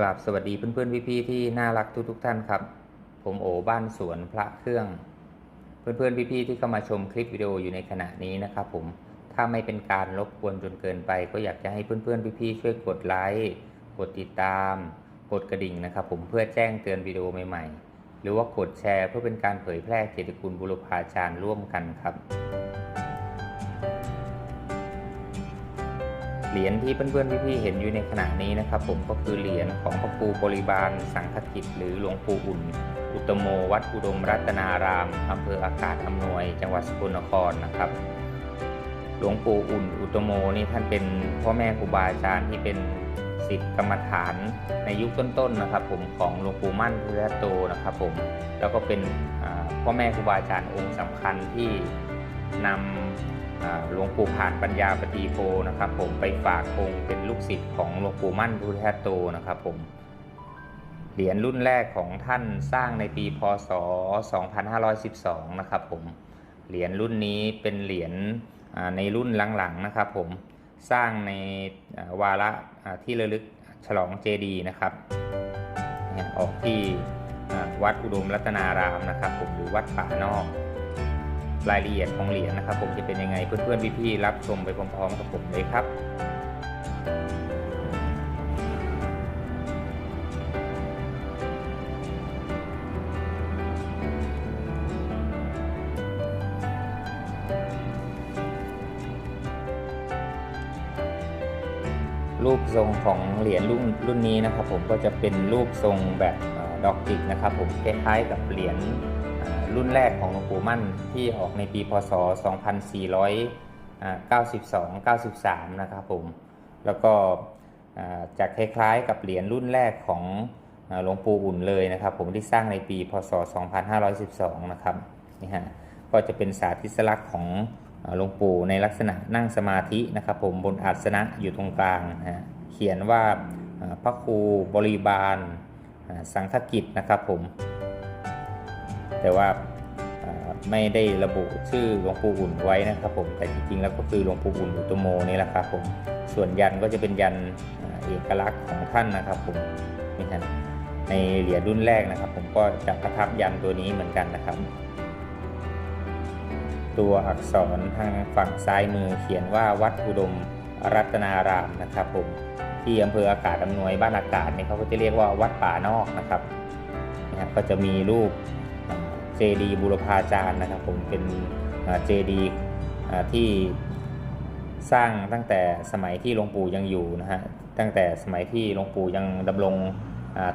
กราบสวัสดีเพื่อนๆพี่ๆที่น่ารักทุกๆท่านครับ ผมโอบ้านสวนพระเครื่อง เพื่อนๆพี่ๆที่เข้ามาชมคลิปวิดีโออยู่ในขณะนี้นะครับผมถ้าไม่เป็นการรบกวนจนเกินไป ก็อยากจะให้เพื่อนๆพี่ๆช่วยกดไลค์กดติดตาม กดกระดิ่งนะครับ ผมเพื่อแจ้งเตือนวิดีโอใหม่ๆ หรือว่ากดแชร์เพื่อเป็นการเผยแพร่เกียรติคุณบุรพาจารย์ร่วมกันครับ เหรียญที่เพื่อนๆพี่ๆเห็นอยู่ในขณะนี้นะครับ ผมก็คือเหรียญของพระครูบริบาลสังฆกิจ หรือหลวงปู่อุ่น อุตโมวัดอุดมรัตนารามอำเภออากาศอำนวย จังหวัดสกลนครนะครับ หลวงปู่อุ่น อุตโมนี่ท่านเป็นพ่อแม่ครูบาอาจารย์ที่เป็นศิษย์กรรมฐานในยุคต้นๆนะครับ ผมของหลวงปู่มั่นพุทธโตนะครับ ผมแล้วก็เป็นพ่อแม่ครูบาอาจารย์องค์สำคัญที่ นำหลวงปู่ผ่านปัญญาปฏิโพนะครับผมไปฝากคงเป็นลูกศิษย์ของหลวงปู่มั่นพุทธโตนะครับผมเหรียญรุ่นแรกของท่านสร้างในปีพศ 2512 นะครับผมเหรียญรุ่นนี้เป็นเหรียญในรุ่นหลังๆนะครับผมสร้างในวาระที่ระลึกฉลองเจดีนะครับออกที่วัดอุดมรัตนารามนะครับผมหรือวัดป่านอก รายละเอียดของเหรียญนะครับ ผมจะเป็นยังไงเพื่อนๆพี่ๆรับชมไปพร้อมๆกับผมเลยครับรูปทรงของเหรียญรุ่นรุ่นนี้นะครับ ผมก็จะเป็นรูปทรงแบบ ดอกจิกนะครับผมคล้ายๆกับเหรียญรุ่นแรกของหลวงปู่มั่นที่ออกในปีพศ 2492 93 นะครับผม แล้วก็จะคล้ายๆกับเหรียญรุ่นแรกของหลวงปู่อุ่นเลยนะครับ ผมที่สร้างในปีพศ 2512 นะครับนี่ฮะก็จะเป็นสาธิสลักษณ์ของหลวงปู่ในลักษณะนั่งสมาธินะครับ ผมบนอาสนะอยู่ตรงกลางนะฮะเขียนว่าพระครูบริบาล สังฆกิจนะครับผม แต่ว่าไม่ได้ระบุชื่อหลวงปู่อุ่นไว้นะครับผมแต่จริงๆแล้วก็คือหลวงปู่อุ่นอุตโมนี่แหละครับผมส่วนยันก็จะเป็นยันเอกลักษณ์ของท่านนะครับผมนี่ฮะในเหรียญรุ่นแรกนะครับ ผมก็จะประทับยันตัวนี้เหมือนกันนะครับ ตัวอักษรทางฝั่งซ้ายมือเขียนว่าวัดอุดมรัตนารามนะครับผม ที่อำเภออากาศอำนวยบ้านอากาศเนี่ยเขาก็จะเรียกว่าวัดป่านอกนะครับนะก็จะมีรูปเจดีบุรพาจารย์นะครับผมเป็นเจดีที่สร้างตั้งแต่สมัยที่หลวงปู่ยังอยู่นะฮะตั้งแต่สมัยที่หลวงปู่ยังดำรง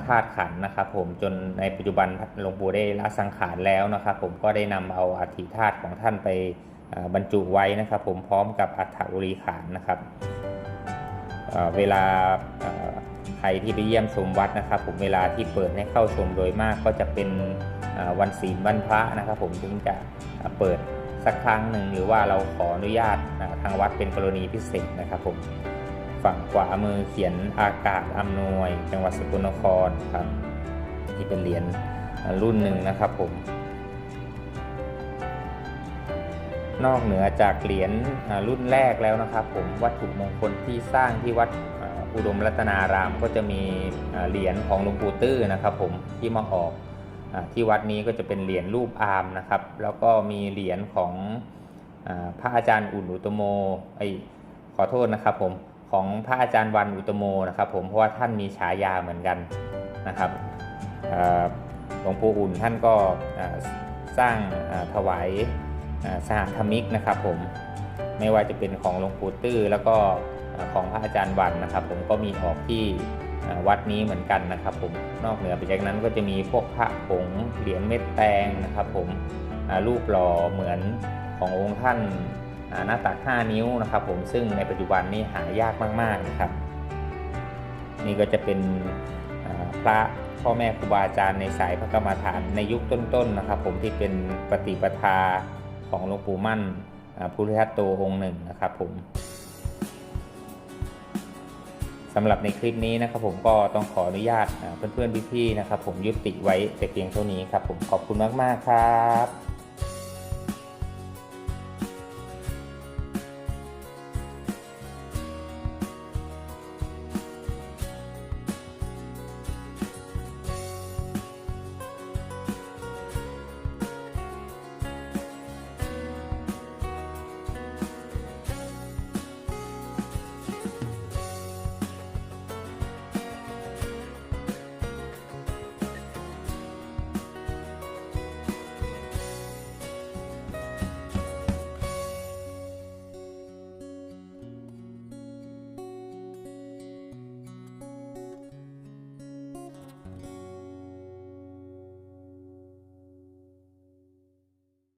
ธาตุขันนะครับผมจนในปัจจุบันหลวงปู่ได้ละสังขารแล้วนะครับผมก็ได้นำเอาอัฐิธาตุของท่านไปบรรจุไว้นะครับผมพร้อมกับอัฐบริขารนะครับ เวลาใครที่ไปเยี่ยมชมวัดนะครับ ผมเวลาที่เปิดให้เข้าชมโดยมากก็จะเป็นวันศีลวันพระนะครับ ผมถึงจะเปิดสักครั้งหนึ่งหรือว่าเราขออนุญาตทางวัดเป็นกรณีพิเศษนะครับ ผมฝั่งขวามือเขียนอากาศอำนวย จังหวัดสกลนครครับที่เป็นเหรียญรุ่นหนึ่งนะครับผม นอกเหนือจากเหรียญรุ่นแรกแล้วนะครับผมวัตถุมงคลที่สร้างที่วัดอุดมรัตนารามก็จะมีเหรียญของหลวงปู่ตื้อนะครับผมที่มาออกอที่วัดนี้ก็จะเป็นเหรียญรูปอาร์มนะครับ แล้วก็มีเหรียญของอพระอาจารย์อุ่นอุตโมไอขอโทษนะครับผมของพระอาจารย์วันอุตโมนะครับผมเพราะว่าท่านมีฉายาเหมือนกันนะครับหลวงปู่อุ่นท่านก็สร้างถวาย สหธรรมิกนะครับผมไม่ว่าจะเป็นของหลวงปู่ตื้อแล้วก็ของพระอาจารย์วันนะครับ ผมก็มีออกที่วัดนี้เหมือนกันนะครับ ผมนอกเหนือไปจากนั้นก็จะมีพวกพระผงเหรียญเม็ดแตงนะครับ ผมรูปหล่อเหมือนขององค์ท่านหน้าตัก 5 นิ้วนะครับ ผมซึ่งในปัจจุบันนี้หายากมาก ๆนะครับ นี่ก็จะเป็นพระพ่อแม่ครูบาอาจารย์ในสายพระกรรมฐานในยุคต้นๆนะครับ ผมที่เป็นปฏิปทา ของหลวงปู่มั่นพุทธทัตโตองค์หนึ่งนะครับผมสำหรับในคลิปนี้นะครับผมก็ต้องขออนุญาตเพื่อนๆพี่ๆนะครับผมยุติไว้แต่เพียงเท่านี้ครับผมขอบคุณมากๆครับ